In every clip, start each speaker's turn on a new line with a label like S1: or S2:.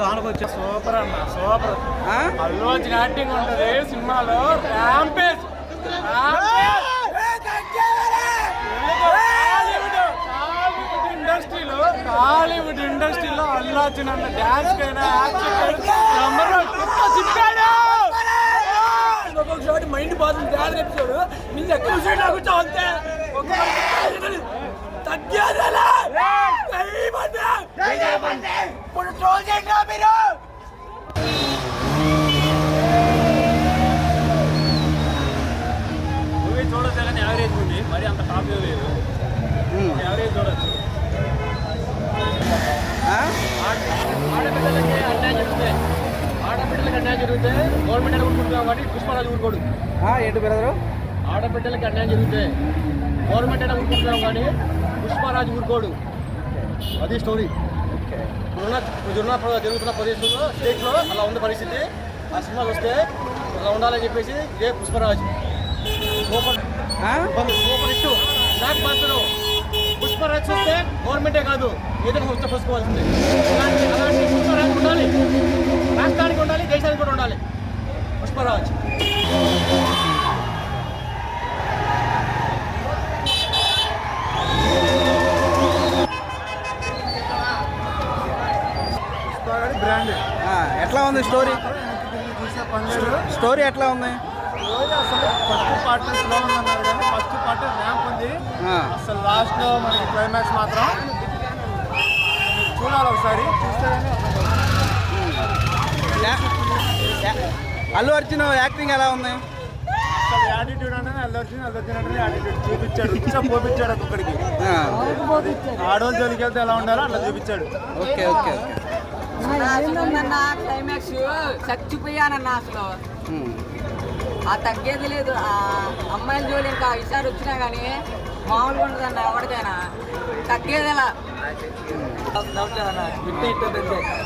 S1: లోనకి వచ్చే సూపర్ అన్న సూపర్? అల్లు వచ్చిన యాక్టింగ్ ఉంటది సినిమాలో. ర్యాంపేజ్ ఇండస్ట్రీలో టాలీవుడ్ ఇండస్ట్రీలో అల్లు వచ్చిన డాన్స్ కైనా మైండ్ పోతుంది డాన్స్ ఎపిసోడ్. నీ ఎక్కువ కూర్చో అంతే. చేయండి మీరు? మూవీ చూడొచ్చు కానీ యావరేజ్ ఉంది. మరి అంత టాప్ లేదు. యావరేజ్ చూడొచ్చు? ఆడపిల్లలకి అన్యాయం జరిగితే ఆడపిల్లలకి అన్యాయం జరిగితే గవర్నమెంట్ అనుకుంటున్నాం కాబట్టి పుష్పరాజు ఊరుకోడు.
S2: ఏంటి బ్రదరు?
S1: ఆడబిడ్డలకి అన్యాయం జరిగితే గవర్నమెంట్ అయినా ఊరుకుంటున్నాం కానీ పుష్పరాజు ఊరుకోడు. అది స్టోరీ ఇప్పుడున్న ఇప్పుడున్న జరుగుతున్న ప్రదేశంలో స్టేట్లో అలా ఉంది పరిస్థితి. ఆ సినిమా వస్తే అలా ఉండాలని చెప్పేసి ఇదే పుష్పరాజు. సూపర్
S2: ఆ?
S1: Super hit blockbuster. పుష్పరాజు చూస్తే గవర్నమెంటే కాదు. ఏదైనా సంస్థ అలాంటి అలాంటి పుష్పరాజు ఉండాలి. రాష్ట్రానికి ఉండాలి దేశానికి కూడా ఉండాలి. పుష్పరాజ్.
S2: ఎట్లా ఉంది స్టోరీ స్టోరీ ఎట్లా ఉంది?
S1: ఫస్ట్ పార్ట్ స్లో ఉందన్నారు కానీ ఫస్ట్ పార్ట్ ర్యాంప్ ఉంది.
S2: ఆ.
S1: అసలు లాస్ట్లో మనకి క్లైమాక్స్ మాత్రం చూడాలి ఒకసారి. చూస్తే
S2: అల్లు అర్జున్ యాక్టింగ్ ఎలా ఉంది?
S1: అసలు యాటిట్యూడ్ అంటే అల్లర్జున్ అల్లర్జున్ అంటే యాటిట్యూడ్ చూపించాడు ఇచ్చా పోపించాడు ఒక్కొక్కడికి.
S2: ఆ,
S1: ఆడవాళ్ళు జోలికి వెళ్తే ఎలా ఉండాలో అట్లా చూపించాడు.
S2: Okay okay okay.
S3: క్లైమాక్స్ చచ్చిపోయానన్న అసలు.
S2: ఉమ్.
S3: ఆ తగ్గేది లేదు. ఆ అమ్మాయిల జోలి ఇంకా ఈసారి వచ్చినా కానీ మామూలుగా ఉండదన్న ఎవరికైనా తగ్గేదిలా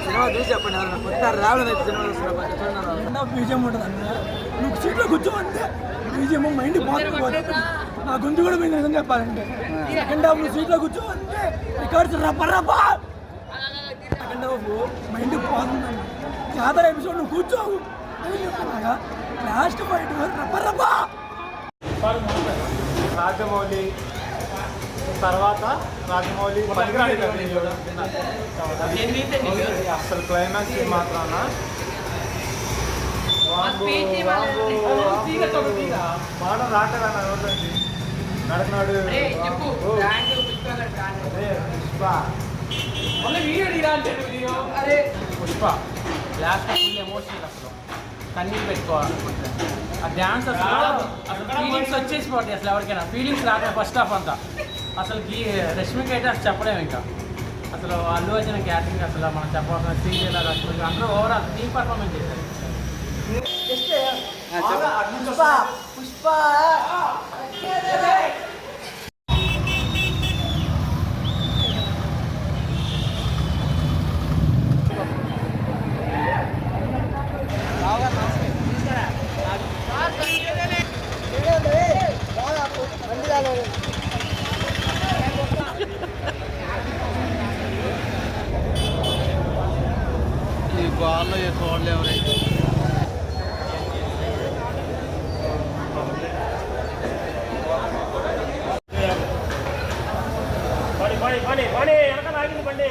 S3: సినిమా చూసి చెప్పండి కొత్త రావడం సినిమా
S4: బీజం ఉంటుంది అన్న నువ్వు సీట్లో కూర్చోమంటే బీజం మైండ్ పోతుంది నా గుంజు కూడా పోయింది నిజం చెప్పాలంటే. సెకండ్ హాఫ్ నువ్వు సీట్లో కూర్చోమంటే రికార్డ్స్ రప్ప రప్ప సెకండ్ హాఫ్ మైండ్ జాతర ఎపిసోడ్ నువ్వు కూర్చోవు లాస్ట్ ఫైట్
S1: రాజమౌళి తర్వాత రాజమౌళి అసలు క్లైమాక్స్ మాత్రాన? మాట రోజండి. నడకనాడు అదే Pushpa Pushpa last full emotional అసలు కన్నీళ్ళు పెట్టుకోవాలనుకుంటే ఆ డ్యాన్స్ అసలు అసలు ఫీలింగ్స్ వచ్చేసిపోతాయి అసలు ఎవరికైనా ఫీలింగ్స్ రాక ఫస్ట్ హాఫ్ అంతా అసలు ఈ రష్మికి అయితే అసలు చెప్పలేము ఇంకా అసలు అల్లు అర్జున్ క్యాటరింగ్ అసలు మనం చెప్పాల్సిన శ్రీలీల రష్మికి అందరూ ఓవరాల్ టీమ్ పర్ఫార్మెన్స్ చేశారు
S2: ఆ, చెప్పు.
S3: పుష్ప పుష్ప
S2: ਖੋਲ
S1: ਲਿਆ ਉਹਨੇ பண்ணி பண்ணி பண்ணி எனக்கு பண்ணி